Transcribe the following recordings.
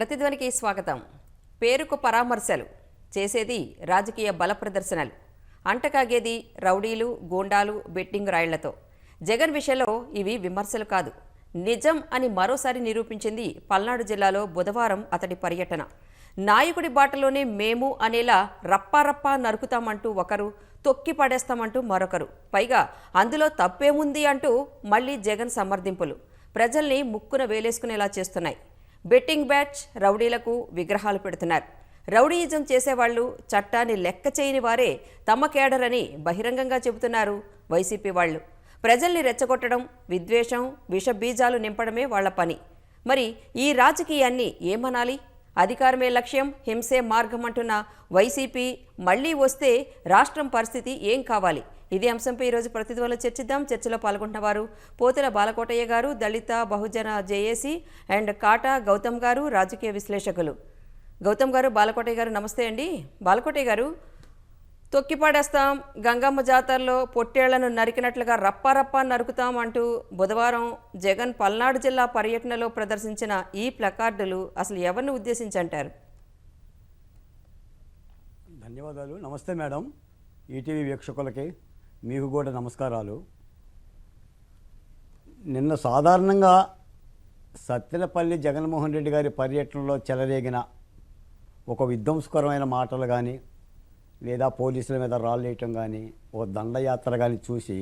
ప్రతిధ్వనికి స్వాగతం. పేరుకు పరామర్శలు చేసేది రాజకీయ బల ప్రదర్శనలు. అంటకాగేది రౌడీలు గూండాలు బెట్టింగ్ రాయిళ్ళతో. జగన్ విషయంలో ఇవి విమర్శలు కాదు. నిజం అని మరోసారి నిరూపించింది పల్నాడు జిల్లాలో బుధవారం అతడి పర్యటన. నాయకుడి బాటలోనే మేము అనేలా రప్పారప్పా నరుకుతామంటూ ఒకరు తొక్కి పడేస్తామంటూ మరొకరు. పైగా అందులో తప్పేముంది అంటూ మళ్ళీ జగన్ సమర్థింపులు. ప్రజల్ని ముక్కున వేలేసుకునేలా చేస్తున్నాయి. బెట్టింగ్ బ్యాచ్ రౌడీలకు విగ్రహాలు పెడుతున్నారు. రౌడీయిజం చేసేవాళ్ళు చట్టాన్ని లెక్క చేయని వారే తమ కేడరని బహిరంగంగా చెబుతున్నారు వైసీపీ వాళ్ళు. ప్రజల్ని రెచ్చగొట్టడం విద్వేషం విషబీజాలు నింపడమే వాళ్ళ పని. మరి ఈ రాజకీయాన్ని ఏమనాలి? అధికారమే లక్ష్యం హింసే మార్గం అంటున్న వైసీపీ మళ్ళీ వస్తే రాష్ట్రం పరిస్థితి ఏం కావాలి? ఇదే అంశంపై ఈరోజు ప్రతిధ్వనిలో చర్చిద్దాం. చర్చలో పాల్గొంటున్న వారు పోతుల బాలకోటయ్య గారు దళిత బహుజన జేఏసీ అండ్ కాటా గౌతమ్ గారు రాజకీయ విశ్లేషకులు. గౌతమ్ గారు బాలకోటయ్య గారు నమస్తే అండి. బాలకోటయ్య గారు తొక్కిపడేస్తాం. గంగమ్మ జాతరలో పొట్టేళ్ళను నరికినట్లుగా రప్పారప్పా నరుకుతాం అంటూ బుధవారం జగన్ పల్నాడు జిల్లా పర్యటనలో ప్రదర్శించిన ఈ ప్లకార్డులు అసలు ఎవరిని ఉద్దేశించి అంటారు ధన్యవాదాలు. నమస్తే మేడం. ఈటీవీ వీక్షకులకి మీకు కూడా నమస్కారాలు. నిన్న సాధారణంగా సత్తెనపల్లి జగన్మోహన్ రెడ్డి గారి పర్యటనలో చెలరేగిన ఒక విధ్వంసకరమైన మాటలు కానీ లేదా పోలీసుల మీద రాళ్ళు వేయటం కానీ ఓ దండయాత్ర కానీ చూసి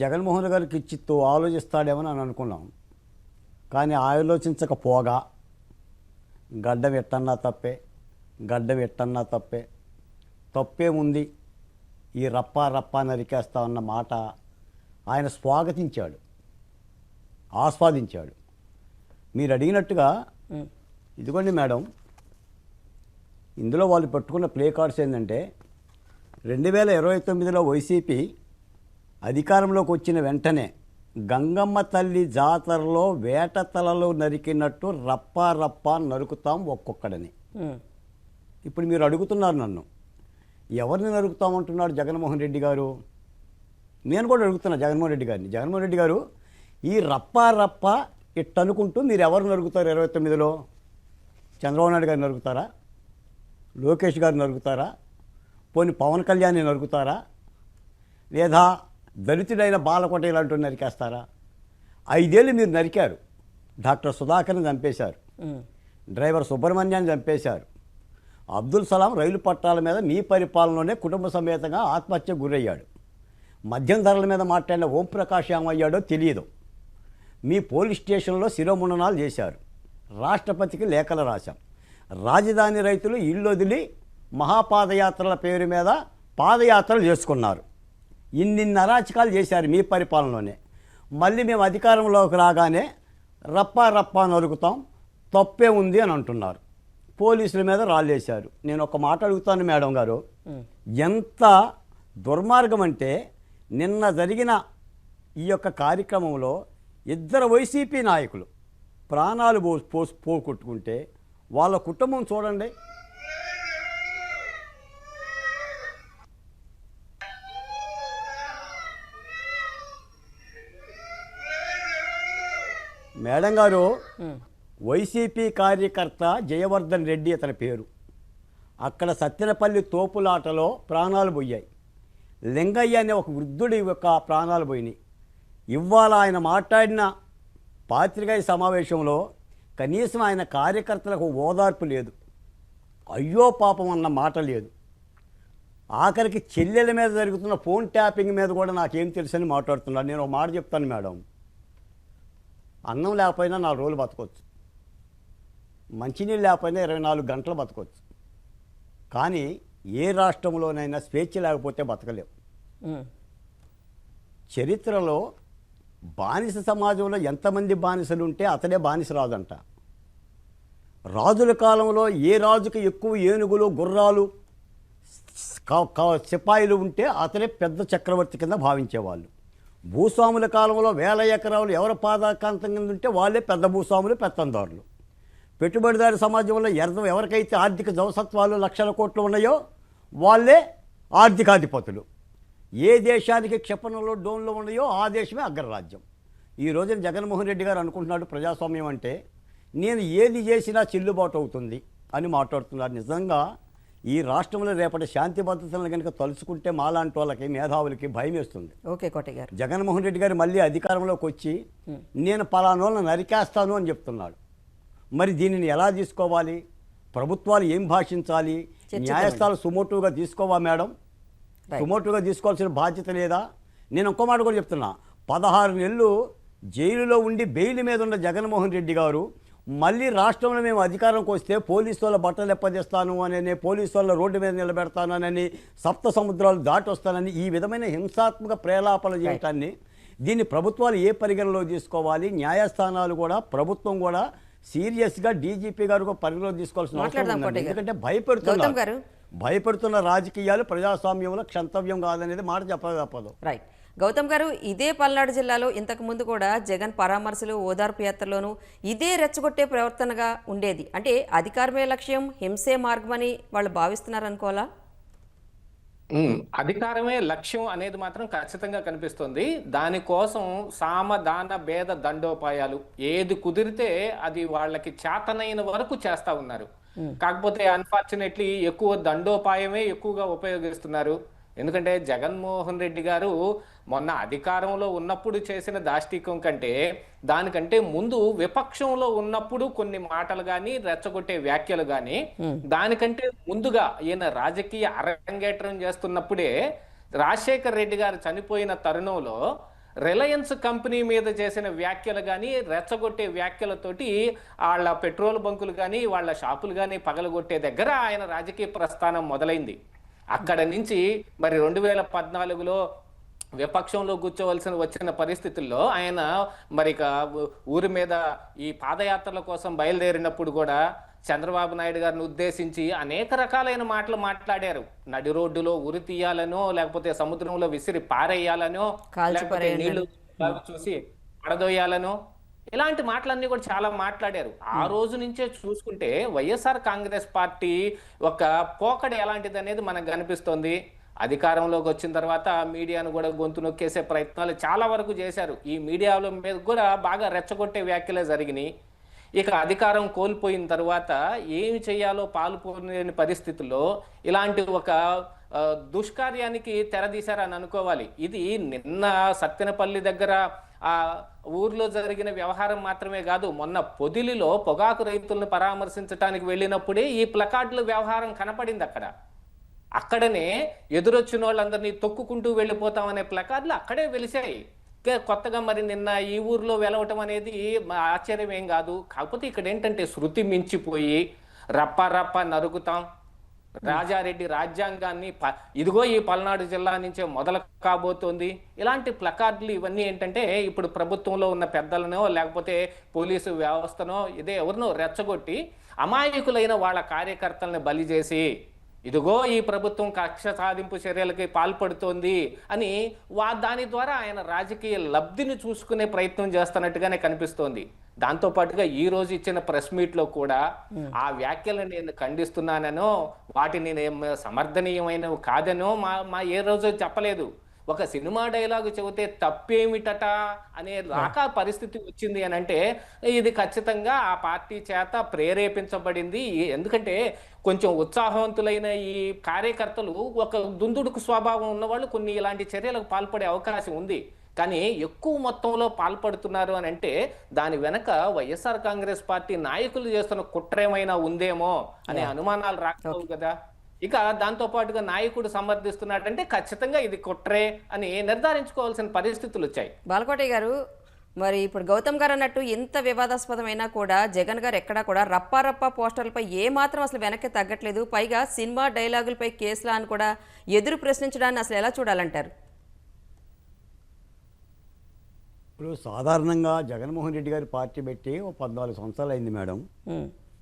జగన్మోహన్ గారికి చిత్తు ఆలోచిస్తాడేమని అని అనుకున్నాం. కానీ ఆలోచించకపోగా గడ్డం ఎట్టన్నా తప్పే గడ్డం ఎట్టన్నా తప్పే తప్పే ఉంది ఈ రప్ప రప్ప నరికేస్తా అన్న మాట ఆయన స్వాగతించాడు ఆస్వాదించాడు. మీరు అడిగినట్టుగా ఇదిగోండి మేడం ఇందులో వాళ్ళు పెట్టుకున్న ప్లే కార్డ్స్ ఏంటంటే రెండు వేల ఇరవై తొమ్మిదిలో వైసీపీ అధికారంలోకి వచ్చిన వెంటనే గంగమ్మ తల్లి జాతరలో వేట తలలు నరికినట్టు రప్ప రప్ప నరుకుతాం ఒక్కొక్కడని. ఇప్పుడు మీరు అడుగుతున్నారు నన్ను ఎవరిని నరుకుతామంటున్నాడు జగన్మోహన్ రెడ్డి గారు? నేను కూడా అడుగుతున్నా జగన్మోహన్ రెడ్డి గారిని. జగన్మోహన్ రెడ్డి గారు ఈ రప్ప రప్ప ఇట్ట అనుకుంటూ మీరు ఎవరు నరుకుతారు ఇరవై తొమ్మిదిలో? చంద్రబాబు నాయుడు గారిని నరుకుతారా? లోకేష్ గారిని నరుకుతారా? పోనీ పవన్ కళ్యాణ్ని నరుకుతారా? లేదా దళితుడైన బాలకోట ఇలాంటి నరికేస్తారా? ఐదేళ్ళు మీరు నరికారు. డాక్టర్ సుధాకర్ని చంపేశారు. డ్రైవర్ సుబ్రహ్మణ్యాన్ని చంపేశారు. అబ్దుల్ సలాం రైలు పట్టాల మీద మీ పరిపాలనలోనే కుటుంబ సమేతంగా ఆత్మహత్య గురయ్యాడు. మద్యం ధరల మీద మాట్లాడిన ఓంప్రకాష్ ఏమయ్యాడో తెలియదు. మీ పోలీస్ స్టేషన్లో శిరోముండనాలు చేశారు. రాష్ట్రపతికి లేఖలు రాశాం. రాజధాని రైతులు ఇల్లు వదిలి మహాపాదయాత్రల పేరు మీద పాదయాత్రలు చేసుకున్నారు. ఇన్నిన్ని అరాచకాలు చేశారు మీ పరిపాలనలోనే. మళ్ళీ మేము అధికారంలోకి రాగానే రప్పా రప్పా నరుకుతాం తప్పే ఉంది అని అంటున్నారు. పోలీసుల మీద రాళ్ళేశారు. నేను ఒక మాట అడుగుతాను మేడం గారు. ఎంత దుర్మార్గం అంటే నిన్న జరిగిన ఈ యొక్క కార్యక్రమంలో ఇద్దరు వైసీపీ నాయకులు ప్రాణాలు పో పో- పోగొట్టుకుంటే వాళ్ళ కుటుంబం చూడండి. మేడం గారు వైసీపీ కార్యకర్త జయవర్ధన్ రెడ్డి అతని పేరు. అక్కడ సత్తెనపల్లి తోపులాటలో ప్రాణాలు పోయాయి. లింగయ్య అనే ఒక వృద్ధుడి యొక్క ప్రాణాలు పోయినాయి. ఇవాళ ఆయన మాట్లాడిన పాత్రికేయ సమావేశంలో కనీసం ఆయన కార్యకర్తలకు ఓదార్పు లేదు. అయ్యో పాపం అన్న మాట లేదు. ఆఖరికి చెల్లెల మీద జరుగుతున్న ఫోన్ ట్యాపింగ్ మీద కూడా నాకేం తెలుసని మాట్లాడుతున్నాడు. నేను ఒక మాట చెప్తాను మేడం. అన్నం లేకపోయినా నాలుగు రోజులు బతకొచ్చు. మంచినీళ్ళు లేకపోయినా ఇరవై నాలుగు గంటలు బతకొచ్చు. కానీ ఏ రాష్ట్రంలోనైనా స్వేచ్ఛ లేకపోతే బతకలేవు. చరిత్రలో బానిస సమాజంలో ఎంతమంది బానిసలు ఉంటే అతడే బానిస రాదంట రాజుల కాలంలో ఏ రాజుకి ఎక్కువ ఏనుగులు గుర్రాలు సిపాయిలు ఉంటే అతనే పెద్ద చక్రవర్తి కింద భావించేవాళ్ళు. భూస్వాముల కాలంలో వేల ఎకరాలు ఎవరి పాదాకాంతం కింద ఉంటే వాళ్ళే పెద్ద భూస్వాములు పెత్తందారులు. పెట్టుబడిదారి సమాజంలో ఎర్ర ఎవరికైతే ఆర్థిక జవసత్వాలు లక్షల కోట్లు ఉన్నాయో వాళ్ళే ఆర్థికాధిపతులు. ఏ దేశానికి క్షిపణులు డోన్లు ఉన్నాయో ఆ దేశమే అగ్రరాజ్యం. ఈ రోజున జగన్మోహన్ రెడ్డి గారు అనుకుంటున్నాడు ప్రజాస్వామ్యం అంటే నేను ఏది చేసినా చెల్లుబాటు అవుతుంది అని మాట్లాడుతున్నారు. నిజంగా ఈ రాష్ట్రంలో రేపటి శాంతి భద్రతలను కనుక తలుచుకుంటే మాలాంటి వాళ్ళకి మేధావులకి భయం వేస్తుంది. ఓకే కోటయ్య గారు. జగన్మోహన్ రెడ్డి గారు మళ్ళీ అధికారంలోకి వచ్చి నేను పలానోళ్ళని నరికేస్తాను అని చెప్తున్నాడు. మరి దీనిని ఎలా తీసుకోవాలి? ప్రభుత్వాలు ఏం భాషించాలి. న్యాయస్థానాలు సుమోటుగా తీసుకోవా మేడం. సుమోటుగా తీసుకోవాల్సిన బాధ్యత లేదా? నేను ఒక్క మాట కూడా చెప్తున్నా. పదహారు నెలలు జైలులో ఉండి బెయిల్ మీద ఉన్న జగన్మోహన్ రెడ్డి గారు మళ్ళీ రాష్ట్రంలో మేము అధికారంకి వస్తే పోలీసు వాళ్ళ బట్టలు ఎప్పదిస్తాను అని పోలీసు వాళ్ళ రోడ్డు మీద నిలబెడతాను అని సప్త సముద్రాలు దాటి వస్తానని ఈ విధమైన హింసాత్మక ప్రేలాపన చేయటాన్ని దీన్ని ప్రభుత్వాలు ఏ పరిగణలో తీసుకోవాలి? న్యాయస్థానాలు కూడా ప్రభుత్వం కూడా సీరియస్గా డీజీపీ గారు పరిగణలో తీసుకోవాల్సిన అవసరం. ఎందుకంటే భయపెడుతున్నారు. గారు. భయపెడుతున్న రాజకీయాలు ప్రజాస్వామ్యంలో క్షంతవ్యం కాదనేది మాట చెప్పక తప్పదు. రైట్. గౌతమ్ గారు ఇదే పల్నాడు జిల్లాలో ఇంతకు ముందు కూడా జగన్ పరామర్శలు ఓదార్పు యాత్రలోనూ ఇదే రెచ్చగొట్టే ప్రవర్తనగా ఉండేది. అంటే అధికారమే లక్ష్యం హింసే మార్గమని వాళ్ళు భావిస్తున్నారు అనుకోవాలా ఉమ్, అధికారమే లక్ష్యం అనేది మాత్రం ఖచ్చితంగా కనిపిస్తుంది. దానికోసం సామ దాన భేద దండోపాయాలు ఏది కుదిరితే అది వాళ్ళకి చేతనైన వరకు చేస్తా ఉన్నారు. కాకపోతే అన్ఫార్చునేట్లీ ఎక్కువ దండోపాయమే ఎక్కువగా ఉపయోగిస్తున్నారు. ఎందుకంటే జగన్మోహన్ రెడ్డి గారు మొన్న అధికారంలో ఉన్నప్పుడు చేసిన దాష్టికం కంటే దానికంటే ముందు విపక్షంలో ఉన్నప్పుడు కొన్ని మాటలు కానీ రెచ్చగొట్టే వ్యాఖ్యలు కానీ దానికంటే ముందుగా ఈయన రాజకీయ అరంగేట్రం చేస్తున్నప్పుడే రాజశేఖర్ రెడ్డి గారు చనిపోయిన తరుణంలో రిలయన్స్ కంపెనీ మీద చేసిన వ్యాఖ్యలు కానీ రెచ్చగొట్టే వ్యాఖ్యలతోటి వాళ్ళ పెట్రోల్ బంకులు కానీ వాళ్ళ షాపులు కానీ పగలగొట్టే దగ్గర ఆయన రాజకీయ ప్రస్థానం మొదలైంది. అక్కడ నుంచి మరి రెండు వేల పద్నాలుగులో విపక్షంలో కూర్చోవలసిన వచ్చిన పరిస్థితుల్లో ఆయన మరి ఊరి మీద ఈ పాదయాత్రల కోసం బయలుదేరినప్పుడు కూడా చంద్రబాబు నాయుడు గారిని ఉద్దేశించి అనేక రకాలైన మాటలు మాట్లాడారు. నడి రోడ్డులో ఉరి తీయాలనో లేకపోతే సముద్రంలో విసిరి పారేయాలనో లేకపోతే. నీళ్ళు చూసి పడదోయాలనో ఇలాంటి మాటలన్నీ కూడా చాలా మాట్లాడారు. ఆ రోజు నుంచే చూసుకుంటే వైఎస్ఆర్ కాంగ్రెస్ పార్టీ ఒక పోకడ ఎలాంటిది అనేది మనకు కనిపిస్తోంది. అధికారంలోకి వచ్చిన తర్వాత మీడియాను కూడా గొంతు నొక్కేసే ప్రయత్నాలు చాలా వరకు చేశారు. ఈ మీడియాలో మీద కూడా బాగా రెచ్చగొట్టే వ్యాఖ్యలే జరిగినాయి. ఇక అధికారం కోల్పోయిన తర్వాత ఏమి చేయాలో పాల్పోలేని పరిస్థితుల్లో ఇలాంటి ఒక దుష్కార్యానికి తెరదీశారని అనుకోవాలి. ఇది నిన్న సత్తెనపల్లి దగ్గర ఆ ఊర్లో జరిగిన వ్యవహారం మాత్రమే కాదు మొన్న పొదిలిలో పొగాకు రైతులను పరామర్శించడానికి వెళ్ళినప్పుడే ఈ ప్లకార్డుల వ్యవహారం కనపడింది అక్కడ అక్కడనే ఎదురొచ్చిన వాళ్ళందరినీ తొక్కుకుంటూ వెళ్ళిపోతామనే ప్లకార్డులు అక్కడే వెలిశాయి. కొత్తగా మరి నిన్న ఈ ఊర్లో వెలవటం అనేది మా ఆశ్చర్యం ఏం కాదు. కాకపోతే ఇక్కడ ఏంటంటే శృతి మించిపోయి రప్ప రప్ప నరుగుతాం రాజారెడ్డి రాజ్యాంగాన్ని ప- ఇదిగో ఈ పల్నాడు జిల్లా నుంచే మొదలు కాబోతోంది. ఇలాంటి ప్లకార్డులు ఇవన్నీ ఏంటంటే ఇప్పుడు ప్రభుత్వంలో ఉన్న పెద్దలనో లేకపోతే పోలీసు వ్యవస్థనో ఇదే ఎవరినో రెచ్చగొట్టి అమాయకులైన వాళ్ళ కార్యకర్తల్ని బలి చేసి ఇదిగో ఈ ప్రభుత్వం కక్ష సాధింపు చర్యలకి పాల్పడుతోంది అని వా దాని ద్వారా ఆయన రాజకీయ లబ్ధిని చూసుకునే ప్రయత్నం చేస్తున్నట్టుగానే కనిపిస్తోంది. దాంతో పాటుగా ఈ రోజు ఇచ్చిన ప్రెస్ మీట్లో కూడా ఆ వ్యాఖ్యలను నేను ఖండిస్తున్నాననో వాటిని నేను సమర్థనీయమైనవి కాదనో మా మా ఏ రోజు చెప్పలేదు. ఒక సినిమా డైలాగు చెబితే తప్పేమిటట అనే రాక పరిస్థితి వచ్చింది అని అంటే ఇది ఖచ్చితంగా ఆ పార్టీ చేత ప్రేరేపించబడింది. ఎందుకంటే కొంచెం ఉత్సాహవంతులైన ఈ కార్యకర్తలు ఒక దుందుడుకు స్వభావం ఉన్నవాళ్ళు కొన్ని ఇలాంటి చర్యలకు పాల్పడే అవకాశం ఉంది. కానీ ఎక్కువ మొత్తంలో పాల్పడుతున్నారు అని అంటే దాని వెనక వైఎస్ఆర్ కాంగ్రెస్ పార్టీ నాయకులు చేస్తున్న కుట్ర ఏమైనా ఉందేమో అనే అనుమానాలు రాకపోవు కదా. ఇక దాంతో పాటుగా నాయకుడు సమర్థిస్తున్నాడంటే ఖచ్చితంగా ఇది కుట్రే అని నిర్ధారించుకోవాల్సిన పరిస్థితులు వచ్చాయి. బాలకోటయ్య గారు మరి ఇప్పుడు గౌతమ్ గారు అన్నట్టు ఎంత వివాదాస్పదమైనా కూడా జగన్ గారు ఎక్కడా కూడా రప్పా రప్పా పోస్టర్లపై ఏ మాత్రం అసలు వెనక్కి తగ్గట్లేదు. పైగా సినిమా డైలాగులపై కేసులా అని కూడా ఎదురు ప్రశ్నించడాన్ని అసలు ఎలా చూడాలంటారు? ఇప్పుడు సాధారణంగా జగన్మోహన్ రెడ్డి గారి పార్టీ పెట్టి ఓ పద్నాలుగు సంవత్సరాలు అయింది మేడం.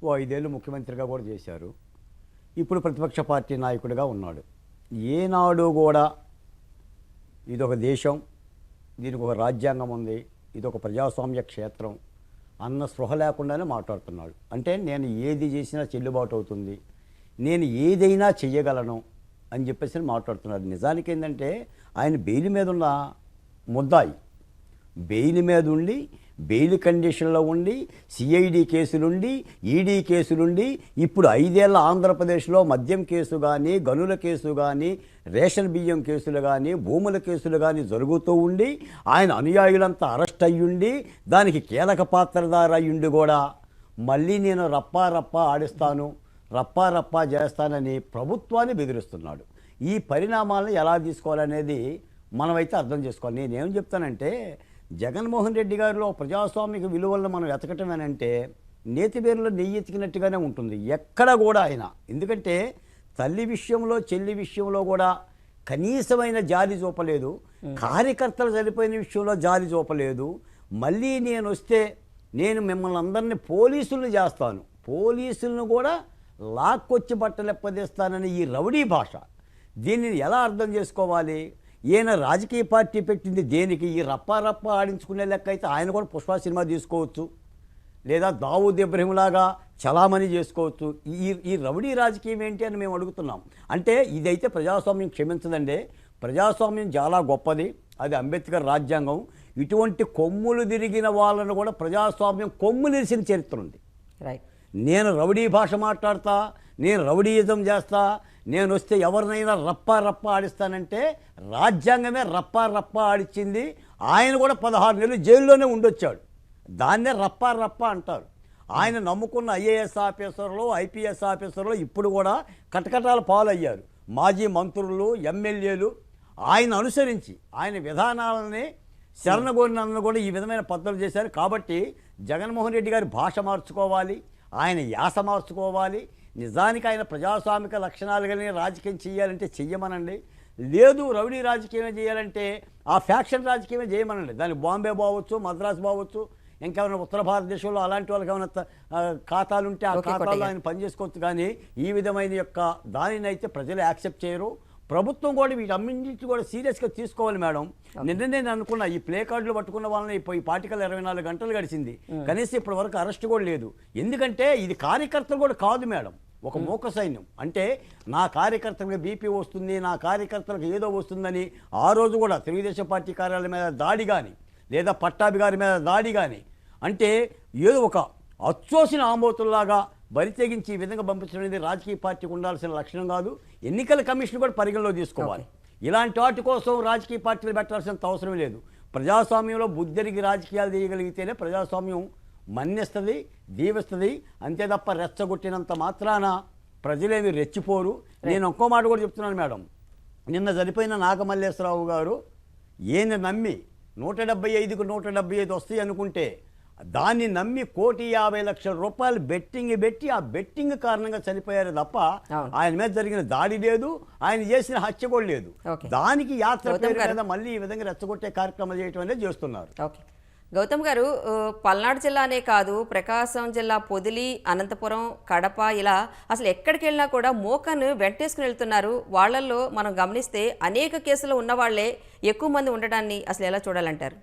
ఓ ఐదేళ్ళు ముఖ్యమంత్రిగా కూడా చేశారు. ఇప్పుడు ప్రతిపక్ష పార్టీ నాయకుడిగా ఉన్నాడు. ఏనాడు కూడా ఇదొక దేశం దీనికి ఒక రాజ్యాంగం ఉంది ఇది ఒక ప్రజాస్వామ్య క్షేత్రం అన్న స్పృహ లేకుండానే మాట్లాడుతున్నాడు. అంటే నేను ఏది చేసినా చెల్లుబాటు అవుతుంది నేను ఏదైనా చెయ్యగలను అని చెప్పేసి మాట్లాడుతున్నాడు. నిజానికి ఏంటంటే ఆయన బెయిల్ మీద ఉన్న ముద్దాయి బెయిల్ మీద ఉండి బెయిల్ కండిషన్లో ఉండి సిఐడి కేసులుండి ఈడీ కేసులుండి ఇప్పుడు ఐదేళ్ళ ఆంధ్రప్రదేశ్లో మద్యం కేసు కానీ గనుల కేసు కానీ రేషన్ బియ్యం కేసులు కానీ భూముల కేసులు కానీ జరుగుతూ ఉండి ఆయన అనుయాయులంతా అరెస్ట్ అయ్యుండి దానికి కీలక పాత్రధార అయ్యుండి కూడా. మళ్ళీ నేను రప్పా రప్పా ఆడిస్తాను రప్పా రప్పా చేస్తానని ప్రభుత్వాన్ని బెదిరిస్తున్నాడు. ఈ పరిణామాలను ఎలా తీసుకోవాలనేది మనమైతే అర్థం చేసుకోవాలి. నేనేం చెప్తానంటే జగన్మోహన్ రెడ్డి గారిలో ప్రజాస్వామిక విలువలను మనం వెతకటమేనంటే నేతిబేరులో నెయ్యి ఎతికినట్టుగానే ఉంటుంది. ఎక్కడ కూడా ఆయన ఎందుకంటే తల్లి విషయంలో చెల్లి విషయంలో కూడా కనీసమైన జాలి చూపలేదు కార్యకర్తలు చనిపోయిన విషయంలో జాలి చూపలేదు మళ్ళీ నేను వస్తే నేను మిమ్మల్ని అందరినీ పోలీసులను చేస్తాను. పోలీసులను కూడా లాక్కొచ్చి బట్టలెప్పదీస్తానని ఈ రౌడీ భాష. దీనిని ఎలా అర్థం చేసుకోవాలి? ఈయన రాజకీయ పార్టీ పెట్టింది దేనికి? ఈ రప్పారప్ప ఆడించుకునే లెక్క అయితే ఆయన కూడా పుష్ప సినిమా తీసుకోవచ్చు. లేదా దావూద్ ఇబ్రహీంలాగా చలామణి చేసుకోవచ్చు. ఈ ఈ రౌడీ రాజకీయం ఏంటి అని మేము అడుగుతున్నాం. అంటే ఇదైతే ప్రజాస్వామ్యం క్షమించదండి. ప్రజాస్వామ్యం చాలా గొప్పది. అది అంబేద్కర్ రాజ్యాంగం. ఇటువంటి కొమ్ములు తిరిగిన వాళ్ళను కూడా ప్రజాస్వామ్యం కొమ్ములేసిన చరిత్ర ఉంది. రైట్ నేను రౌడీ భాష మాట్లాడతా నేను రౌడీయిజం చేస్తా నేను వస్తే ఎవరినైనా రప్పా రప్ప ఆడిస్తానంటే రాజ్యాంగమే రప్పా రప్ప ఆడిచ్చింది. ఆయన కూడా పదహారు నెలలు జైల్లోనే ఉండొచ్చాడు. దాన్నే రప్పా రప్ప అంటారు. ఆయన నమ్ముకున్న ఐఏఎస్ ఆఫీసర్లు ఐపీఎస్ ఆఫీసర్లు ఇప్పుడు కూడా కటకటాల పాలయ్యారు. మాజీ మంత్రులు ఎమ్మెల్యేలు ఆయన అనుసరించి ఆయన విధానాలని శరణగోరినందుకు కూడా ఈ విధమైన పద్ధతులు చేశారు. కాబట్టి జగన్మోహన్ రెడ్డి గారి భాష మార్చుకోవాలి. ఆయన యాస మార్చుకోవాలి. నిజానికి ఆయన ప్రజాస్వామిక లక్షణాలు కలిగిన రాజకీయం చేయాలంటే చెయ్యమనండి. లేదు రౌడీ రాజకీయమే చేయాలంటే ఆ ఫ్యాక్షన్ రాజకీయమే చేయమనండి. దానికి బాంబే బావచ్చు మద్రాసు బావచ్చు ఇంకేమైనా ఉత్తర భారతదేశంలో అలాంటి వాళ్ళకి ఏమైనా త- ఆ, ఖాతాలు. ఆయన పనిచేసుకోవచ్చు. కానీ ఈ విధమైన యొక్క దానిని అయితే ప్రజలు యాక్సెప్ట్ చేయరు. ప్రభుత్వం కూడా వీటన్నింటినీ కూడా సీరియస్గా తీసుకోవాలి మేడం. నిన్న నేను అనుకున్నా ఈ ప్లే కార్డులు పట్టుకున్న వాళ్ళని ఇప్పుడు ఈ పార్టికల్ ఇరవై నాలుగు గంటలు గడిచింది. కనీసం ఇప్పటి వరకు అరెస్ట్ కూడా లేదు. ఎందుకంటే ఇది కార్యకర్తలు కూడా కాదు మేడం. ఒక మూక సైన్యం. అంటే నా కార్యకర్తలకు బీపీ వస్తుంది నా కార్యకర్తలకు ఏదో వస్తుందని ఆ రోజు కూడా తెలుగుదేశం పార్టీ కార్యాలయం మీద దాడి కానీ లేదా పట్టాభి గారి మీద దాడి కానీ అంటే ఏదో ఒక అచ్చోసిన ఆమోతుల్లాగా బరి తెగించి ఈ విధంగా పంపించడం అనేది రాజకీయ పార్టీకి ఉండాల్సిన లక్షణం కాదు. ఎన్నికల కమిషన్ కూడా పరిగణలో తీసుకోవాలి. ఇలాంటి వాటి కోసం రాజకీయ పార్టీలు పెట్టాల్సినంత అవసరం లేదు. ప్రజాస్వామ్యంలో బుద్ధిరికి రాజకీయాలు చేయగలిగితేనే ప్రజాస్వామ్యం మన్నిస్తుంది దీవిస్తుంది. అంతే తప్ప రెచ్చగొట్టినంత మాత్రాన ప్రజలేమి రెచ్చిపోరు. నేను ఒక్కో మాట కూడా చెప్తున్నాను మేడం. నిన్న చనిపోయిన నాగమల్లేశ్వరరావు గారు ఈయన నమ్మి నూట డెబ్బై ఐదుకు నూట డెబ్బై ఐదు వస్తాయి అనుకుంటే దాన్ని నమ్మి కోటి యాభై లక్షల రూపాయలు బెట్టింగ్ పెట్టి ఆ బెట్టింగ్ కారణంగా చనిపోయారు తప్ప. ఆయన మీద జరిగిన దాడి లేదు ఆయన చేసిన హత్య కూడా లేదు. దానికి యాత్ర పేరు. మీద మళ్ళీ ఈ విధంగా రెచ్చగొట్టే కార్యక్రమాలు చేయటం అనేది చేస్తున్నారు ఓకే గౌతమ్ గారు పల్నాడు జిల్లానే కాదు ప్రకాశం జిల్లా పొదిలి అనంతపురం కడప ఇలా అసలు ఎక్కడికి వెళ్ళినా కూడా మోకను వెంటేసుకుని వెళ్తున్నారు వాళ్ళల్లో మనం గమనిస్తే అనేక కేసులు ఉన్నవాళ్ళే ఎక్కువ మంది ఉండడాన్ని అసలు ఎలా చూడాలంటారు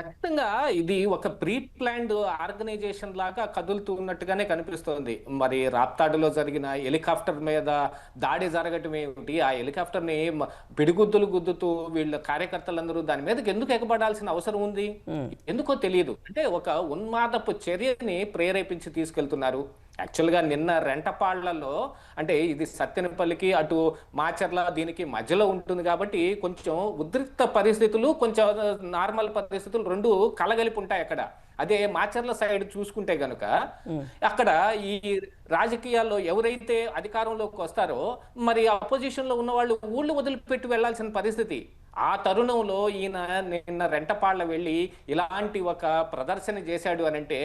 ఖచ్చితంగా ఇది ఒక ప్రీ ప్లాన్డ్ ఆర్గనైజేషన్ లాగా కదులుతూ ఉన్నట్టుగానే కనిపిస్తోంది. మరి రాప్తాడులో జరిగిన హెలికాప్టర్ మీద దాడి జరగటం ఏమిటి? ఆ హెలికాప్టర్ని మ- పిడిగుద్దులు గుద్దుతూ వీళ్ళ కార్యకర్తలందరూ దాని మీదకి ఎందుకు ఎగబడాల్సిన అవసరం ఉంది? ఎందుకో తెలియదు. అంటే ఒక ఉన్మాదపు చర్యని ప్రేరేపించి తీసుకెళ్తున్నారు. యాక్చువల్గా నిన్న రెంటపాళ్ళలో అంటే ఇది సత్యనపల్లికి అటు మాచర్ల దీనికి మధ్యలో ఉంటుంది కాబట్టి కొంచెం ఉద్రిక్త పరిస్థితులు కొంచెం నార్మల్ పరిస్థితులు రెండు కలగలిపి ఉంటాయి అక్కడ. అదే మాచర్ల సైడ్ చూసుకుంటే గనుక అక్కడ ఈ రాజకీయాల్లో ఎవరైతే అధికారంలోకి వస్తారో మరి అపోజిషన్లో ఉన్న వాళ్ళు ఊళ్ళు వదిలిపెట్టి వెళ్ళాల్సిన పరిస్థితి. ఆ తరుణంలో ఈయన నిన్న రెంటపాళ్ళ వెళ్ళి ఇలాంటి ఒక ప్రదర్శన చేశాడు అని అంటే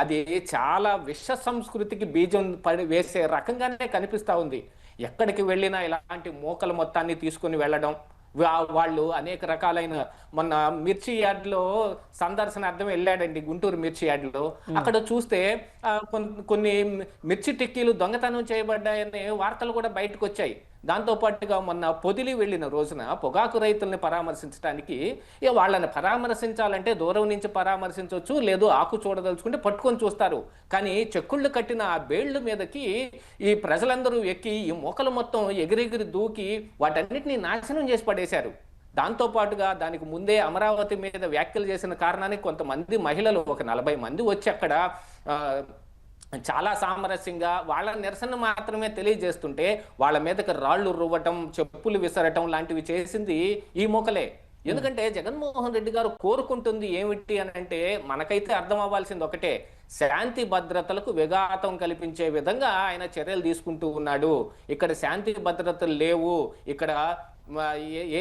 అది చాలా విష సంస్కృతికి బీజం పడి వేసే రకంగానే కనిపిస్తా ఉంది. ఎక్కడికి వెళ్ళినా ఇలాంటి మోకల మొత్తాన్ని తీసుకొని వెళ్ళడం వాళ్ళు అనేక రకాలైన మొన్న మిర్చి యార్డ్లో సందర్శనార్థం వెళ్ళాడండి గుంటూరు మిర్చి యార్డ్లో. అక్కడ చూస్తే కొన్ని మిర్చి టిక్కీలు దొంగతనం చేయబడ్డాయనే వార్తలు కూడా బయటకు వచ్చాయి దాంతోపాటుగా మొన్న పొదిలి వెళ్ళిన రోజున పొగాకు రైతుల్ని పరామర్శించడానికి ఇక వాళ్ళని పరామర్శించాలంటే దూరం నుంచి పరామర్శించవచ్చు లేదు ఆకు చూడదలుచుకుంటే పట్టుకొని చూస్తారు. కానీ చెక్కుళ్ళు కట్టిన ఆ బేళ్ళ మీదకి ఈ ప్రజలందరూ ఎక్కి ఈ మొక్కలు మొత్తం ఎగిరెగిరి దూకి వాటన్నిటిని నాశనం చేసి పడేశారు. దాంతోపాటుగా దానికి ముందే అమరావతి మీద వ్యాఖ్యలు చేసిన కారణానికి కొంతమంది మహిళలు ఒక నలభై మంది వచ్చి అక్కడ చాలా సామరస్యంగా వాళ్ళ నిరసన మాత్రమే తెలియజేస్తుంటే వాళ్ళ మీదకి రాళ్ళు రువ్వటం చెప్పులు విసరటం లాంటివి చేసింది ఈ మూకలే ఎందుకంటే జగన్మోహన్ రెడ్డి గారు కోరుకుంటుంది ఏమిటి అని అంటే మనకైతే అర్థం అవ్వాల్సింది ఒకటే. శాంతి భద్రతలకు విఘాతం కల్పించే విధంగా ఆయన చర్యలు తీసుకుంటూ ఉన్నాడు. ఇక్కడ శాంతి భద్రతలు లేవు. ఇక్కడ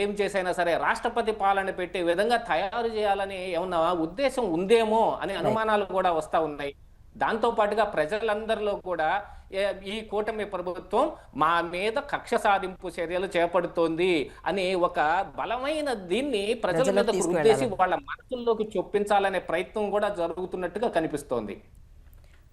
ఏం చేసైనా సరే రాష్ట్రపతి పాలన పెట్టే విధంగా తయారు చేయాలని ఏమన్నా ఉద్దేశం ఉందేమో అనే అనుమానాలు కూడా వస్తా ఉన్నాయి. దాంతో పాటుగా ప్రజలందరిలో కూడా ఈ కూటమి ప్రభుత్వం మా మీద కక్ష సాధింపు చర్యలు చేపడుతోంది అని ఒక బలమైన దీన్ని ప్రజల మీద. రుద్దేసి వాళ్ళ మనసుల్లోకి చొప్పించాలనే ప్రయత్నం కూడా జరుగుతున్నట్టుగా కనిపిస్తోంది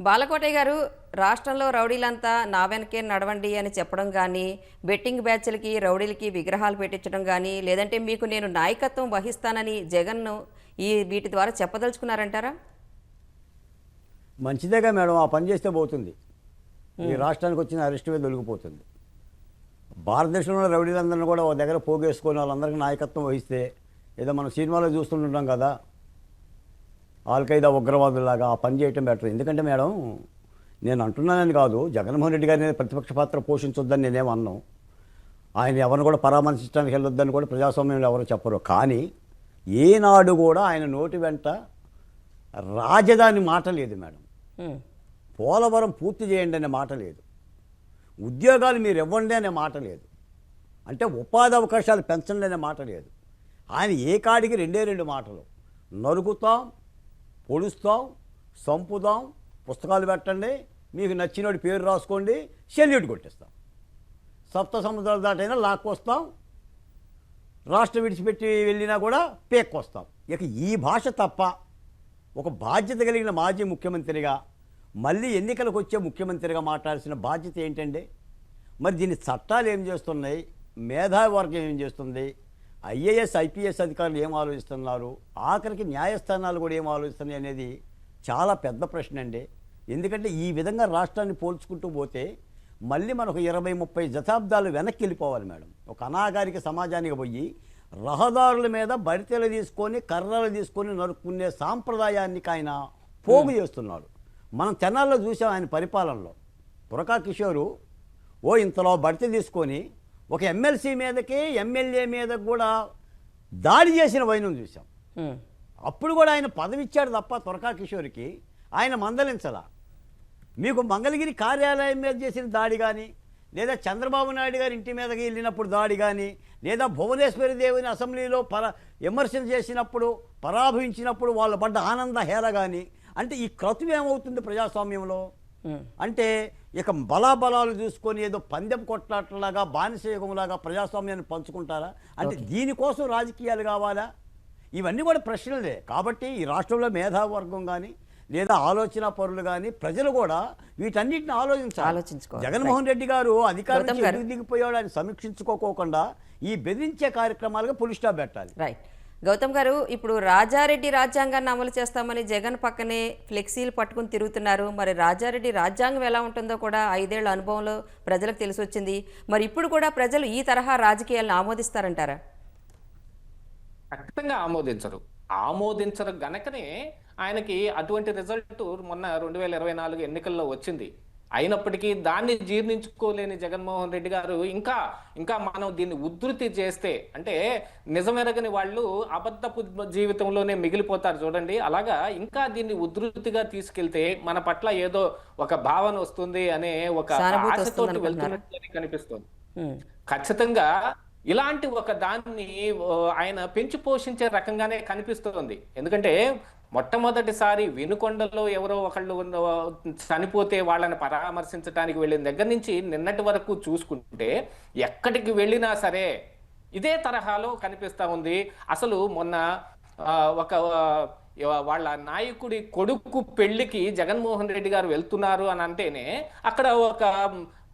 బాలకోటయ్య గారు రాష్ట్రంలో రౌడీలంతా నా వెనకే నడవండి అని చెప్పడం కానీ బెట్టింగ్ బ్యాచ్లకి రౌడీలకి విగ్రహాలు పెట్టించడం కానీ లేదంటే మీకు నేను నాయకత్వం వహిస్తానని జగన్ను ఈ వీటి ద్వారా చెప్పదలుచుకున్నారంటారా మంచిదేగా మేడం ఆ పని చేస్తే పోతుంది. ఈ రాష్ట్రానికి వచ్చిన అరెస్ట్ మీద దొరికిపోతుంది భారతదేశంలో ఉన్న రౌడీలందరినీ కూడా ఒక దగ్గర పోగేసుకొని వాళ్ళందరికీ నాయకత్వం వహిస్తే ఏదో మనం సినిమాలో చూస్తుంటాం కదా ఆల్ఖైదా ఉగ్రవాదులాగా ఆ పని చేయటం బెటర్ ఎందుకంటే మేడం నేను అంటున్నానని కాదు జగన్మోహన్ రెడ్డి గారిని ప్రతిపక్ష పాత్ర పోషించొద్దని నేనేం అన్నాం. ఆయన ఎవరిని కూడా పరామర్శించడానికి వెళ్ళొద్దని కూడా ప్రజాస్వామ్యంలో ఎవరు చెప్పరు. కానీ ఏనాడు కూడా ఆయన నోటి వెంట రాజధాని మాట లేదు మేడం. పోలవరం పూర్తి చేయండి అనే మాట లేదు. ఉద్యోగాలు మీరు ఇవ్వండి అనే మాట లేదు. అంటే ఉపాధి అవకాశాలు పెంచండి అనే మాట లేదు. ఆయన ఏ కాడికి రెండే రెండు మాటలు. నరుకుతాం పొడుస్తాం సంపుదాం పుస్తకాలు పెట్టండి మీకు నచ్చినోడి పేరు రాసుకోండి సెల్యూట్ కొట్టిస్తాం. సప్త సముద్రాలు దాటైనా లాక్కొస్తాం. రాష్ట్రం విడిచిపెట్టి వెళ్ళినా కూడా పేక్కొస్తాం. ఇక ఈ భాష తప్ప ఒక బాధ్యత కలిగిన మాజీ ముఖ్యమంత్రిగా మళ్ళీ ఎన్నికలకు వచ్చే ముఖ్యమంత్రిగా మాట్లాడాల్సిన బాధ్యత ఏంటండి? మరి దీని చట్టాలు ఏం చేస్తున్నాయి? మేధావి వర్గం ఏం చేస్తుంది? ఐఏఎస్ ఐపీఎస్ అధికారులు ఏం ఆలోచిస్తున్నారు? ఆఖరికి న్యాయస్థానాలు కూడా ఏం ఆలోచిస్తున్నాయి అనేది చాలా పెద్ద ప్రశ్న అండి. ఎందుకంటే ఈ విధంగా రాష్ట్రాన్ని పోల్చుకుంటూ పోతే మళ్ళీ మనకు ఇరవై ముప్పై శతాబ్దాలు వెనక్కి వెళ్ళిపోవాలి మేడం. ఒక అనాగారిక సమాజానికి పోయి రహదారుల మీద బరితెలు తీసుకొని కర్రలు తీసుకొని నరుక్కునే సాంప్రదాయానికి ఆయన పోగు చేస్తున్నాడు. మనం తెనాల్లో చూసాం ఆయన పరిపాలనలో. పురకా కిషోరు ఓ ఇంతలో బడిత తీసుకొని ఒక ఎమ్మెల్సీ మీదకి ఎమ్మెల్యే మీద కూడా దాడి చేసిన వైనం చూసాం అప్పుడు కూడా ఆయన పదవి ఇచ్చాడు తప్ప తురకా కిషోర్కి ఆయన మందలించలా. మీకు మంగళగిరి కార్యాలయం మీద చేసిన దాడి కానీ లేదా చంద్రబాబు నాయుడు గారి ఇంటి మీదకి వెళ్ళినప్పుడు దాడి కానీ లేదా భువనేశ్వరి దేవుని అసెంబ్లీలో పర విమర్శలు చేసినప్పుడు పరాభవించినప్పుడు వాళ్ళు పడ్డ ఆనంద హేళ కానీ అంటే ఈ క్రతువు ఏమవుతుంది ప్రజాస్వామ్యంలో. అంటే ఇక బలాబలాలు చూసుకొని ఏదో పందెం కొట్లాటలాగా బానిసయుగంలాగా ప్రజాస్వామ్యాన్ని పంచుకుంటారా? అంటే దీనికోసం రాజకీయాలు కావాలా? ఇవన్నీ కూడా ప్రశ్నలే. కాబట్టి ఈ రాష్ట్రంలో మేధావర్గం కానీ లేదా ఆలోచన పరులు కానీ ప్రజలు కూడా వీటన్నిటిని ఆలోచించాలి. ఆలోచించుకోవాలి. జగన్మోహన్ రెడ్డి గారు అధికారం. ఎందుకు దిగిపోయాడు అని సమీక్షించుకోకోకుండా ఈ బెదిరించే కార్యక్రమాలుగా పులి స్టాప్ పెట్టాలి. రైట్ గౌతమ్ గారు ఇప్పుడు రాజారెడ్డి రాజ్యాంగాన్ని అమలు చేస్తామని జగన్ పక్కనే ఫ్లెక్సీలు పట్టుకుని తిరుగుతున్నారు. మరి రాజారెడ్డి రాజ్యాంగం ఎలా ఉంటుందో కూడా ఐదేళ్ళ అనుభవంలో ప్రజలకు తెలిసి వచ్చింది మరి ఇప్పుడు కూడా ప్రజలు ఈ తరహా రాజకీయాలను ఆమోదిస్తారంటారా? ఖచ్చితంగా ఆమోదించరు. ఆమోదించరు గనకనే ఆయనకి అటువంటి రిజల్ట్ మొన్న రెండు వేల ఇరవై నాలుగు ఎన్నికల్లో వచ్చింది. అయినప్పటికీ దాన్ని జీర్ణించుకోలేని జగన్మోహన్ రెడ్డి గారు ఇంకా ఇంకా మనం దీన్ని ఉధృతి చేస్తే అంటే నిజమెరగని వాళ్ళు అబద్ధపు జీవితంలోనే మిగిలిపోతారు చూడండి. అలాగా ఇంకా దీన్ని ఉధృతిగా తీసుకెళ్తే మన పట్ల ఏదో ఒక భావన వస్తుంది అనే ఒక ఆశతోటి వస్తుందనుకుంటున్నారా? వెళ్తున్నట్టు కనిపిస్తుంది. ఖచ్చితంగా ఇలాంటి ఒక దాన్ని ఆయన పెంచి పోషించే రకంగానే కనిపిస్తుంది. ఎందుకంటే మొట్టమొదటిసారి వినుకొండలో ఎవరో ఒకళ్ళు చనిపోతే వాళ్ళని పరామర్శించడానికి వెళ్ళిన దగ్గర నుంచి నిన్నటి వరకు చూసుకుంటే ఎక్కడికి వెళ్ళినా సరే ఇదే తరహాలో కనిపిస్తా ఉంది. అసలు మొన్న ఒక వాళ్ళ నాయకుడి కొడుకు పెళ్ళికి జగన్మోహన్ రెడ్డి గారు వెళ్తున్నారు అని అంటేనే అక్కడ ఒక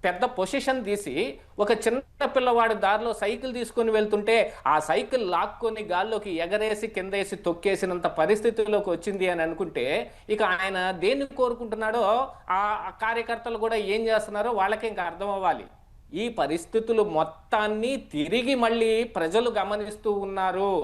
పెద్ద పొజిషన్ తీసి ఒక చిన్న పిల్లవాడి దారిలో సైకిల్ తీసుకొని వెళ్తుంటే ఆ సైకిల్ లాక్కొని గాల్లోకి ఎగరేసి కిందేసి తొక్కేసినంత పరిస్థితిలోకి వచ్చింది అని అనుకుంటే ఇక ఆయన దేన్ని కోరుకుంటున్నాడో ఆ కార్యకర్తలు కూడా ఏం చేస్తున్నారో వాళ్ళకి ఇంకా అర్థం అవ్వాలి. ఈ పరిస్థితులు మొత్తాన్ని తిరిగి మళ్ళీ ప్రజలు గమనిస్తూ ఉన్నారు.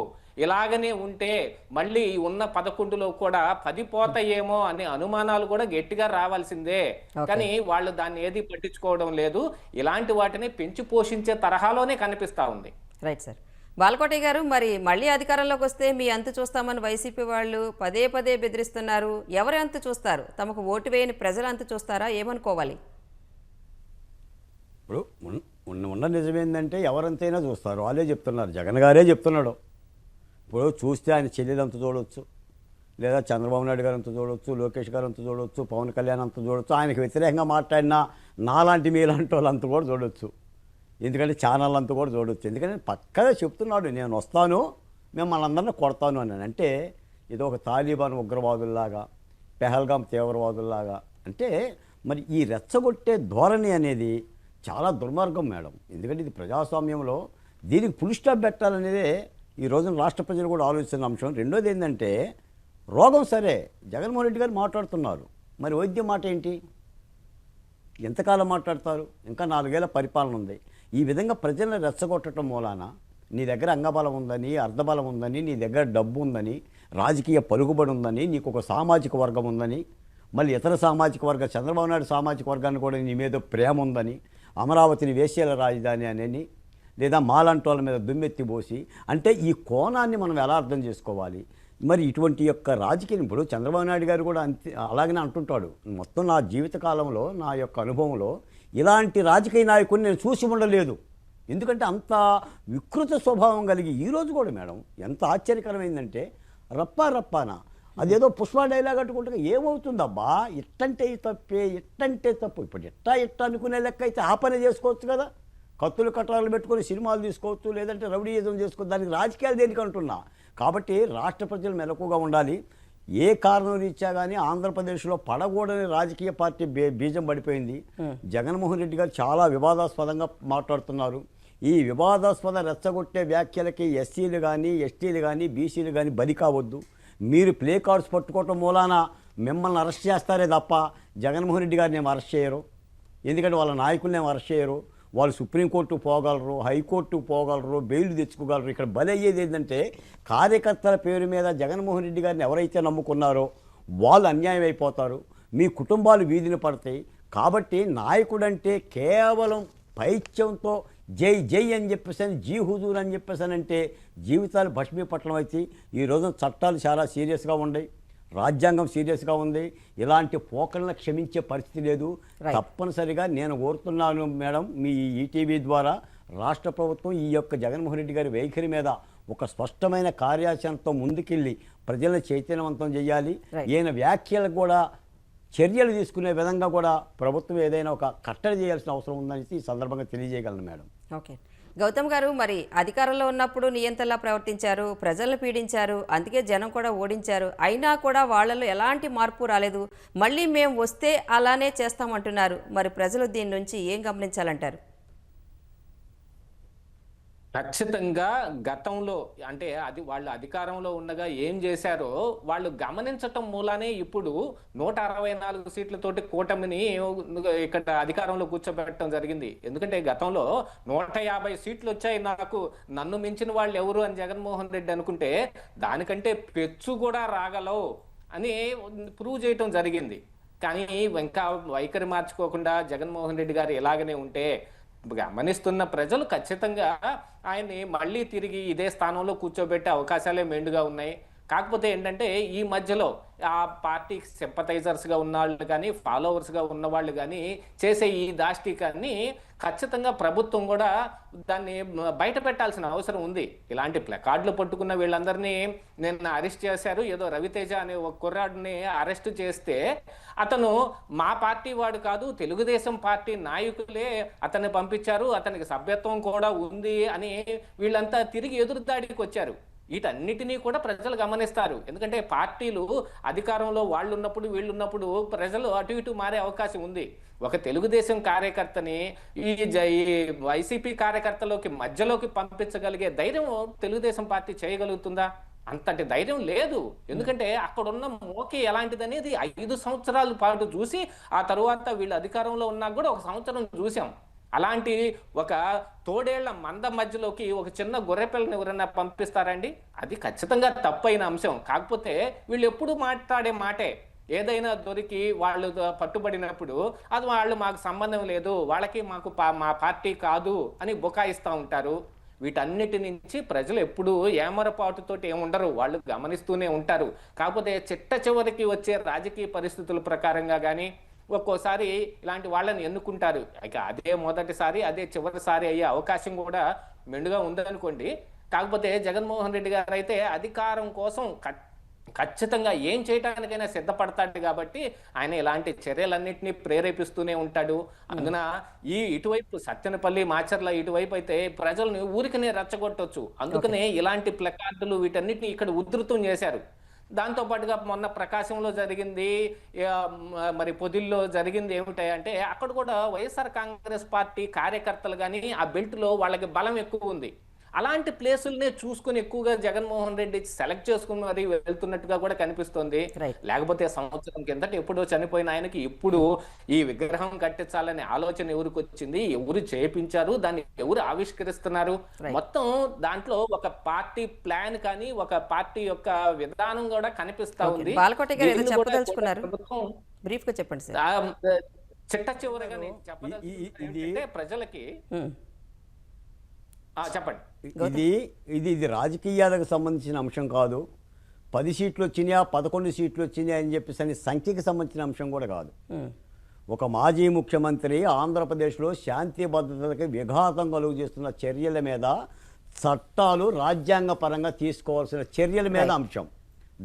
ఇలాగనే ఉంటే మళ్ళీ ఉన్న పదకొండులో కూడా పది పోతాయేమో అనే అనుమానాలు కూడా గట్టిగా రావాల్సిందే. కానీ వాళ్ళు దాన్ని ఏది పట్టించుకోవడం లేదు. ఇలాంటి వాటిని పెంచి పోషించే తరహాలోనే కనిపిస్తా ఉంది. Right sir. బాలకోటి గారు మరి మళ్ళీ అధికారంలోకి వస్తే మీ అంతు చూస్తామని వైసీపీ వాళ్ళు పదే పదే బెదిరిస్తున్నారు. ఎవరి అంతు చూస్తారు? తమకు ఓటు వేయని ప్రజల అంతు చూస్తారా? ఏమనుకోవాలి? ఇప్పుడు ఉన్- ఉన్న ఉన్న నిజమేందంటే ఎవరంతైనా చూస్తారు. వాళ్ళే చెప్తున్నారు. జగన్ గారే చెప్తున్నాడు. ఇప్పుడు చూస్తే ఆయన చెల్లెలు అంత చూడవచ్చు లేదా చంద్రబాబు నాయుడు గారు అంత చూడవచ్చు లోకేష్ గారు అంత చూడవచ్చు పవన్ కళ్యాణ్ అంత చూడవచ్చు ఆయనకు వ్యతిరేకంగా మాట్లాడిన నాలాంటి మీలాంటి వాళ్ళు అంత కూడా చూడవచ్చు ఎందుకంటే ఛానల్ అంతా కూడా చూడవచ్చు ఎందుకంటే పక్కగా చెప్తున్నాడు నేను వస్తాను మిమ్మల్ని అందరినీ కొడతాను అని అంటే ఇది ఒక తాలిబాన్ ఉగ్రవాదుల్లాగా పెహల్గాం తీవ్రవాదుల్లాగా. అంటే మరి ఈ రెచ్చగొట్టే ధోరణి అనేది చాలా దుర్మార్గం మేడం. ఎందుకంటే ఇది ప్రజాస్వామ్యంలో దీనికి పులి స్టాప్ పెట్టాలనేదే ఈ రోజున రాష్ట్ర ప్రజలు కూడా ఆలోచిస్తున్న అంశం. రెండోది ఏంటంటే రోగం సరే జగన్మోహన్ రెడ్డి గారు మాట్లాడుతున్నారు. మరి వైద్యం మాట ఏంటి? ఎంతకాలం మాట్లాడతారు? ఇంకా నాలుగేళ్ళ పరిపాలన ఉంది. ఈ విధంగా ప్రజలను రెచ్చగొట్టడం మూలాన నీ దగ్గర అంగబలం ఉందని అర్ధబలం ఉందని నీ దగ్గర డబ్బు ఉందని రాజకీయ పలుకుబడి ఉందని నీకు ఒక సామాజిక వర్గం ఉందని మళ్ళీ ఇతర సామాజిక వర్గ చంద్రబాబు నాయుడు సామాజిక వర్గాన్ని కూడా నీ మీద ప్రేమ ఉందని అమరావతిని వేసేల రాజధాని అని లేదా మాలంటోళ్ళ మీద దుమ్మెత్తి పోసి అంటే ఈ కోణాన్ని మనం ఎలా అర్థం చేసుకోవాలి? మరి ఇటువంటి యొక్క రాజకీయం ఇప్పుడు చంద్రబాబు నాయుడు గారు కూడా అంతే అలాగనే అంటుంటాడు మొత్తం నా జీవితకాలంలో నా యొక్క అనుభవంలో ఇలాంటి రాజకీయ నాయకుడిని నేను చూసి ఉండలేదు. ఎందుకంటే అంత వికృత స్వభావం కలిగి ఈరోజు కూడా మేడం ఎంత ఆశ్చర్యకరమైందంటే రప్పా రప్పానా అదేదో పుష్ప డైలాగ్ అట్టుకుంటే ఏమవుతుందబ్బా ఇట్టంటే తప్పే ఇట్టంటే తప్పు ఇప్పుడు ఇట్టా ఇట్ట అనుకునే లెక్క అయితే ఆ పని చేసుకోవచ్చు కదా. కత్తులు కట్టాలు పెట్టుకొని సినిమాలు తీసుకోవచ్చు లేదంటే రౌడీయిజం చేసుకోవచ్చు దానికి రాజకీయాలు దేనికి అంటున్నా? కాబట్టి రాష్ట్ర ప్రజలు మెలకుగా ఉండాలి. ఏ కారణం రీత్యా కానీ ఆంధ్రప్రదేశ్లో పడకూడని రాజకీయ పార్టీ బే- బీజం పడిపోయింది. జగన్మోహన్ రెడ్డి గారు చాలా వివాదాస్పదంగా మాట్లాడుతున్నారు. ఈ వివాదాస్పద రెచ్చగొట్టే వ్యాఖ్యలకి ఎస్సీలు కానీ ఎస్టీలు కానీ బీసీలు కానీ బలి కావద్దు. మీరు ప్లే కార్డ్స్ పట్టుకోవటం మూలాన మిమ్మల్ని అరెస్ట్ చేస్తారే తప్ప జగన్మోహన్ రెడ్డి గారిని ఏం అరెస్ట్ చేయరు? ఎందుకంటే వాళ్ళ నాయకుల్ని ఏం అరెస్ట్ చేయరు? వాళ్ళు సుప్రీంకోర్టు పోగలరు హైకోర్టు పోగలరు బెయిల్ తెచ్చుకోగలరు ఇక్కడ బలి అయ్యేది ఏంటంటే కార్యకర్తల పేరు మీద జగన్మోహన్ రెడ్డి గారిని ఎవరైతే నమ్ముకున్నారో వాళ్ళు అన్యాయం అయిపోతారు. మీ కుటుంబాలు వీధిని పడతాయి. కాబట్టి నాయకుడంటే కేవలం పైత్యంతో జై జై అని చెప్పేసాను జీ హుజూర్ అని చెప్పేసానంటే జీవితాలు అంటే జీవితాలు భస్మీపట్నం అయితే ఈ రోజున చట్టాలు చాలా సీరియస్గా ఉన్నాయి. రాజ్యాంగం సీరియస్గా ఉంది. ఇలాంటి పోకలను క్షమించే పరిస్థితి లేదు. తప్పనిసరిగా నేను కోరుతున్నాను మేడం మీ ఈటీవీ ద్వారా రాష్ట్ర ప్రభుత్వం ఈ యొక్క జగన్మోహన్ రెడ్డి గారి వైఖరి మీద ఒక స్పష్టమైన కార్యాచరణతో ముందుకెళ్ళి ప్రజలను చైతన్యవంతం చేయాలి. ఈయన వ్యాఖ్యలకు కూడా చర్యలు తీసుకునే విధంగా కూడా ప్రభుత్వం ఏదైనా ఒక కట్టడి చేయాల్సిన అవసరం ఉందని ఈ సందర్భంగా తెలియజేయగలను మేడం. ఓకే గౌతమ్ గారు మరి అధికారంలో ఉన్నప్పుడు నియంతలా ప్రవర్తించారు ప్రజలను పీడించారు అందుకే జనం కూడా ఓడించారు. అయినా కూడా వాళ్ళలో ఎలాంటి మార్పు రాలేదు. మళ్ళీ మేము వస్తే అలానే చేస్తామంటున్నారు. మరి ప్రజలు దీని నుంచి ఏం గమనించాలంటారు? ఖచ్చితంగా గతంలో అంటే అది వాళ్ళు అధికారంలో ఉండగా ఏం చేశారో వాళ్ళు గమనించటం మూలానే ఇప్పుడు నూట అరవై నాలుగు సీట్లతోటి కూటమిని ఇక్కడ అధికారంలో కూర్చోబెట్టడం జరిగింది. ఎందుకంటే గతంలో నూట యాభై సీట్లు వచ్చాయి నాకు నన్ను మించిన వాళ్ళు ఎవరు అని జగన్మోహన్ రెడ్డి అనుకుంటే దానికంటే పెచ్చు కూడా రాగలవు అని ప్రూవ్ చేయటం జరిగింది. కానీ ఇంకా వైఖరి మార్చుకోకుండా జగన్మోహన్ రెడ్డి గారు ఇలాగనే ఉంటే గమనిస్తున్న ప్రజలు ఖచ్చితంగా ఆయన్ని మళ్ళీ తిరిగి ఇదే స్థానంలో కూర్చోబెట్టే అవకాశాలే మెండుగా ఉన్నాయి. కాకపోతే ఏంటంటే ఈ మధ్యలో ఆ పార్టీ సింపతైజర్స్గా ఉన్న వాళ్ళు కానీ ఫాలోవర్స్గా ఉన్నవాళ్ళు కానీ చేసే ఈ దాష్టికాన్ని ఖచ్చితంగా ప్రభుత్వం కూడా దాన్ని బయట పెట్టాల్సిన అవసరం ఉంది. ఇలాంటి ప్లకార్డులు పట్టుకున్న వీళ్ళందరినీ నిన్న అరెస్ట్ చేశారు. ఏదో రవితేజ అనే ఒక కుర్రాడిని అరెస్ట్ చేస్తే అతను మా పార్టీ వాడు కాదు తెలుగుదేశం పార్టీ నాయకులే అతన్ని పంపించారు. అతనికి సభ్యత్వం కూడా ఉంది అని వీళ్ళంతా తిరిగి ఎదురుదాడికి వచ్చారు. వీటన్నిటినీ కూడా ప్రజలు గమనిస్తారు. ఎందుకంటే పార్టీలు అధికారంలో వాళ్ళు ఉన్నప్పుడు వీళ్ళు ఉన్నప్పుడు ప్రజలు అటు ఇటు మారే అవకాశం ఉంది. ఒక తెలుగుదేశం కార్యకర్తని ఈ ఈ వైసీపీ కార్యకర్తలోకి మధ్యలోకి పంపించగలిగే ధైర్యం తెలుగుదేశం పార్టీ చేయగలుగుతుందా? అంతటి ధైర్యం లేదు. ఎందుకంటే అక్కడున్న మోకి ఎలాంటిది అనేది ఐదు సంవత్సరాల పాటు చూసి ఆ తరువాత వీళ్ళు అధికారంలో ఉన్నా కూడా ఒక సంవత్సరం చూసాం. అలాంటి ఒక తోడేళ్ళ మంద మధ్యలోకి ఒక చిన్న గొర్రెపిల్లని ఎవరైనా పంపిస్తారండి? అది ఖచ్చితంగా తప్పైన అంశం. కాకపోతే వీళ్ళు ఎప్పుడు మాట్లాడే మాటే. ఏదైనా దొరికి వాళ్ళు పట్టుబడినప్పుడు అది వాళ్ళు మాకు సంబంధం లేదు వాళ్ళకి మాకు పా- మా పార్టీ కాదు అని బుకాయిస్తూ ఉంటారు. వీటన్నిటి నుంచి ప్రజలు ఎప్పుడు ఏమరపాటుతోటి ఏముండరు. వాళ్ళు గమనిస్తూనే ఉంటారు. కాకపోతే చిట్ట చివరికి వచ్చే రాజకీయ పరిస్థితుల ప్రకారంగా కానీ ఒక్కోసారి ఇలాంటి వాళ్ళని ఎన్నుకుంటారు. ఇక అదే మొదటిసారి అదే చివరిసారి అయ్యే అవకాశం కూడా మెండుగా ఉందనుకోండి. కాకపోతే జగన్మోహన్ రెడ్డి గారు అయితే అధికారం కోసం ఖచ్చితంగా ఏం చేయటానికైనా సిద్ధపడతాడు కాబట్టి ఆయన ఇలాంటి చర్యలన్నింటినీ ప్రేరేపిస్తూనే ఉంటాడు. అందున ఈ ఇటువైపు సత్తెనపల్లి మాచర్ల ఇటువైపు అయితే ప్రజల్ని ఊరికనే రెచ్చగొట్టొచ్చు. అందుకనే ఇలాంటి ప్లకార్డులు వీటన్నిటిని ఇక్కడ ఉధృతం చేశారు. దాంతో పాటుగా మొన్న ప్రకాశంలో జరిగింది మరి పొదిల్లో జరిగింది ఏమిటంటే అక్కడ కూడా వైఎస్ఆర్ కాంగ్రెస్ పార్టీ కార్యకర్తలు కానీ ఆ బెల్ట్లో వాళ్ళకి బలం ఎక్కువ ఉంది. అలాంటి ప్లేసులనే చూసుకుని ఎక్కువగా జగన్మోహన్ రెడ్డి సెలెక్ట్ చేసుకుని మరి వెళ్తున్నట్టుగా కూడా కనిపిస్తోంది. లేకపోతే సంవత్సరం కిందట ఎప్పుడో చనిపోయిన ఆయనకి ఇప్పుడు ఈ విగ్రహం కట్టించాలనే ఆలోచన ఎవరికి వచ్చింది ఎవరు చేపించారు దాన్ని ఎవరు ఆవిష్కరిస్తున్నారు. మొత్తం దాంట్లో ఒక పార్టీ ప్లాన్ కానీ ఒక పార్టీ యొక్క విధానం కూడా కనిపిస్తా. ఉంది చెప్పండి చిట్ట చివరిగా నేను ఏంటంటే ప్రజలకి. ఆ, చెప్పండి. ఇది ఇది ఇది రాజకీయాలకు సంబంధించిన అంశం కాదు. పది సీట్లు వచ్చినాయా పదకొండు సీట్లు వచ్చినాయా అని చెప్పేసి అని సంఖ్యకి సంబంధించిన అంశం కూడా కాదు. ఒక మాజీ ముఖ్యమంత్రి ఆంధ్రప్రదేశ్లో శాంతి భద్రతలకు విఘాతం కలుగు చేస్తున్న చర్యల మీద చట్టాలు రాజ్యాంగ పరంగా తీసుకోవాల్సిన చర్యల మీద అంశం.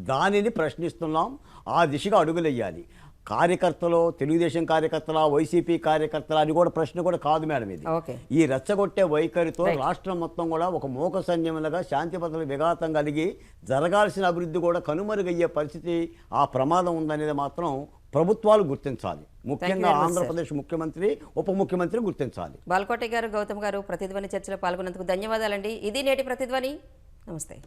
దానిని ప్రశ్నిస్తున్నాం. ఆ దిశగా అడుగులెయ్యాలి కార్యకర్తలు తెలుగుదేశం కార్యకర్తల వైసీపీ కార్యకర్తల అని కూడా ప్రశ్న కూడా కాదు మేడం ఇది. ఈ రెచ్చగొట్టే వైఖరితో. రాష్ట్రం మొత్తం కూడా ఒక మూక సైన్యములుగా శాంతి భద్రతల విఘాతం కలిగి జరగాల్సిన అభివృద్ధి కూడా కనుమరుగయ్యే పరిస్థితి ఆ ప్రమాదం ఉందనేది మాత్రం ప్రభుత్వాలు గుర్తించాలి. ముఖ్యంగా. ఆంధ్రప్రదేశ్ ముఖ్యమంత్రి ఉప ముఖ్యమంత్రి గుర్తించాలి. బాలకోటి గారు గౌతమ్ గారు ప్రతిధ్వని చర్చలో పాల్గొన్నందుకు ధన్యవాదాలండి. ఇది నేటి ప్రతిధ్వని. నమస్తే.